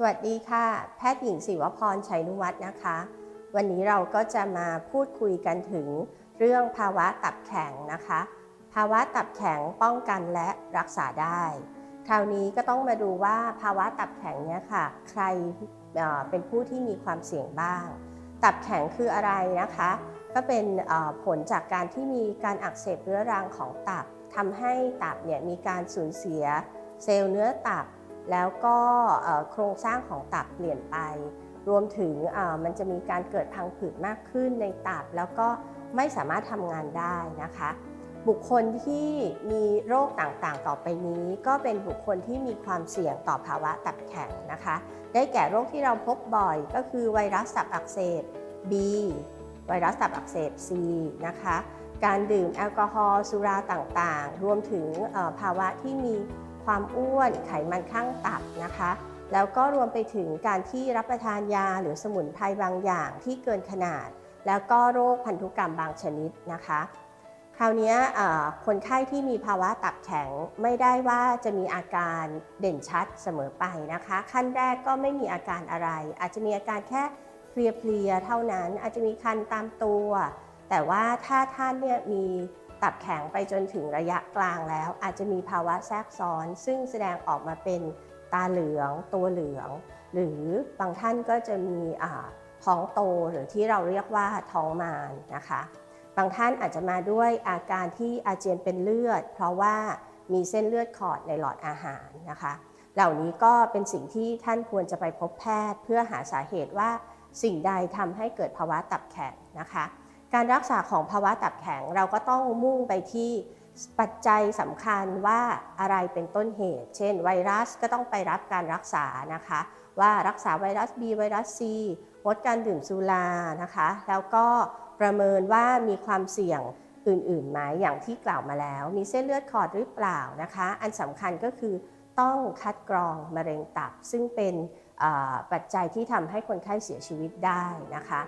สวัสดีค่ะ แพทย์หญิงศิวพรชัยนุวัฒน์นะคะ วันนี้เราก็จะมาพูดคุยกันถึงเรื่องภาวะตับแข็งนะคะ ภาวะตับแข็งป้องกันและรักษาได้ คราวนี้ก็ต้องมาดูว่าภาวะตับแข็งเนี่ยค่ะ ใครเป็นผู้ที่มีความเสี่ยงบ้าง ตับแข็งคืออะไรนะคะ ก็เป็นผลจากการที่มีการอักเสบเรื้อรังของตับทำให้ตับเนี่ยมีการสูญเสียเซลล์เนื้อตับ แล้วก็โครงสร้างของตับเปลี่ยนไป รวมถึงมันจะมีการเกิดพังผืดมากขึ้นในตับ แล้วก็ไม่สามารถทำงานได้นะคะ บุคคลที่มีโรคต่างๆ ต่อไปนี้ ก็เป็นบุคคลที่มีความเสี่ยงต่อภาวะตับแข็งนะคะ ได้แก่โรคที่เราพบบ่อยก็คือไวรัสตับอักเสบ B ไวรัสตับอักเสบ C นะคะ การดื่มแอลกอฮอล์สุราต่างๆ รวมถึงภาวะที่มี ความอ้วนไขมันข้างตับนะคะ แล้วก็รวมไปถึงการที่รับประทานยาหรือสมุนไพรบางอย่างที่เกินขนาด แล้วก็โรคพันธุกรรมบางชนิดนะคะ คราวนี้คนไข้ที่มีภาวะตับแข็งไม่ได้ว่าจะมีอาการเด่นชัดเสมอไปนะคะ ขั้นแรกก็ไม่มีอาการอะไร อาจจะมีอาการแค่เพลียๆเท่านั้น อาจจะมีคันตามตัว แต่ว่าถ้าท่านเนี่ยมี ตับแข็งไปจนถึงระยะกลางแล้ว อาจจะมีภาวะแทรกซ้อน ซึ่งแสดงออกมาเป็นตาเหลือง ตัวเหลือง หรือบางท่านก็จะมีท้องโตหรือที่เราเรียกว่าท้องมารนะคะ บางท่านอาจจะมาด้วยอาการที่อาเจียนเป็นเลือด เพราะว่ามีเส้นเลือดขอดในหลอดอาหารนะคะ เหล่านี้ก็เป็นสิ่งที่ท่านควรจะไปพบแพทย์ เพื่อหาสาเหตุว่าสิ่งใดทำให้เกิดภาวะตับแข็งนะคะ การรักษาของภาวะตับแข็งเราก็ต้องมุ่งไปที่ปัจจัยสำคัญว่าอะไรเป็นต้นเหตุ เช่น ไวรัสก็ต้องไปรับการรักษานะคะ ว่ารักษาไวรัส B ไวรัส C งดการดื่มสุรานะคะ แล้วก็ประเมินว่ามีความเสี่ยงอื่นๆไหมอย่างที่กล่าวมาแล้ว มีเส้นเลือดขอดหรือเปล่านะคะ อันสำคัญก็คือต้องคัดกรองมะเร็งตับ ซึ่งเป็นปัจจัยที่ทำให้คนไข้เสียชีวิตได้นะคะ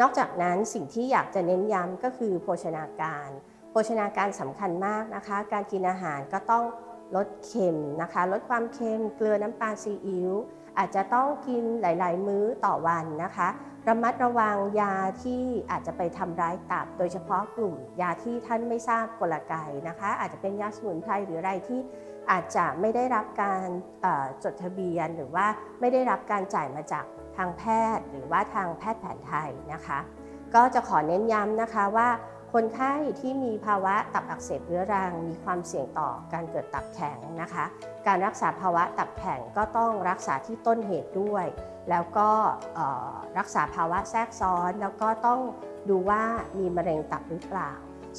นอกจากนั้นสิ่งที่อยากจะเน้นย้ำก็คือโภชนาการ โภชนาการสำคัญมากนะคะ การกินอาหารก็ต้องลดเค็มนะคะ ลดความเค็ม เกลือน้ำตาลซีอิ๊ว อาจจะต้องกินหลาย ๆ มื้อต่อวันนะคะ ระมัดระวังยาที่อาจจะไปทำร้ายตับ โดยเฉพาะกลุ่ม ยาที่ท่านไม่ทราบกลไกนะคะ อาจจะเป็นยาสมุนไพรหรืออะไรที่อาจจะไม่ได้รับการจดทะเบียน หรือว่าไม่ได้รับการจ่ายมาจากทางแพทย์ หรือว่าทางแพทย์แผนไทยนะคะ ก็จะขอเน้นย้ำนะคะว่า คนไข้ที่มีภาวะตับอักเสบเรื้อรัง มีความเสี่ยงต่อการเกิดตับแข็งนะคะ การรักษาภาวะตับแข็งก็ต้องรักษาที่ต้นเหตุด้วย แล้วก็รักษาภาวะแทรกซ้อนแล้วก็ต้องดูว่ามีมะเร็งตับหรือเปล่า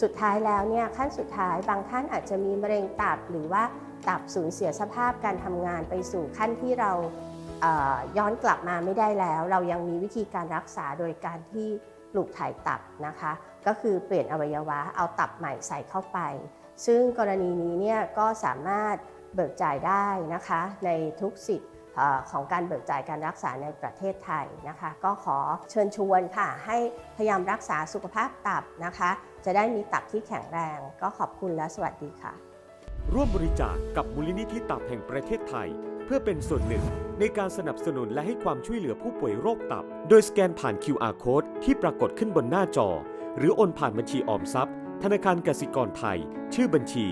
สุดท้ายแล้วเนี่ยขั้นสุดท้ายบางท่านอาจจะมีมะเร็งตับหรือว่าตับสูญเสียสภาพการทำงานไปสู่ขั้นที่เราย้อนกลับมาไม่ได้แล้ว เรายังมีวิธีการรักษาโดยการที่ ปลูกถ่ายตับนะคะ ก็คือเปลี่ยนอวัยวะเอาตับใหม่ใส่เข้าไป ซึ่งกรณีนี้เนี่ยก็สามารถเบิกจ่ายได้นะคะ ในทุกสิทธิ์ของการเบิกจ่ายการรักษาในประเทศไทยนะคะ ก็ขอเชิญชวนค่ะ ให้พยายามรักษาสุขภาพตับนะคะ จะได้มีตับที่แข็งแรง ก็ขอบคุณและสวัสดีค่ะ ร่วมบริจาคกับมูลนิธิตับแห่งประเทศไทย เพื่อเป็นส่วนหนึ่ง ในการสนับสนุนและให้ความช่วยเหลือผู้ป่วยโรคตับ โดยสแกนผ่าน QR code ที่ปรากฏขึ้นบนหน้าจอ หรือโอนผ่านบัญชีออมทรัพย์ ธนาคารกสิกรไทย ชื่อบัญชี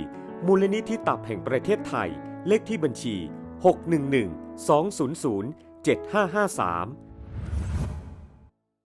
มูลนิธิตับแห่งประเทศไทย เลขที่บัญชี 611 200 7553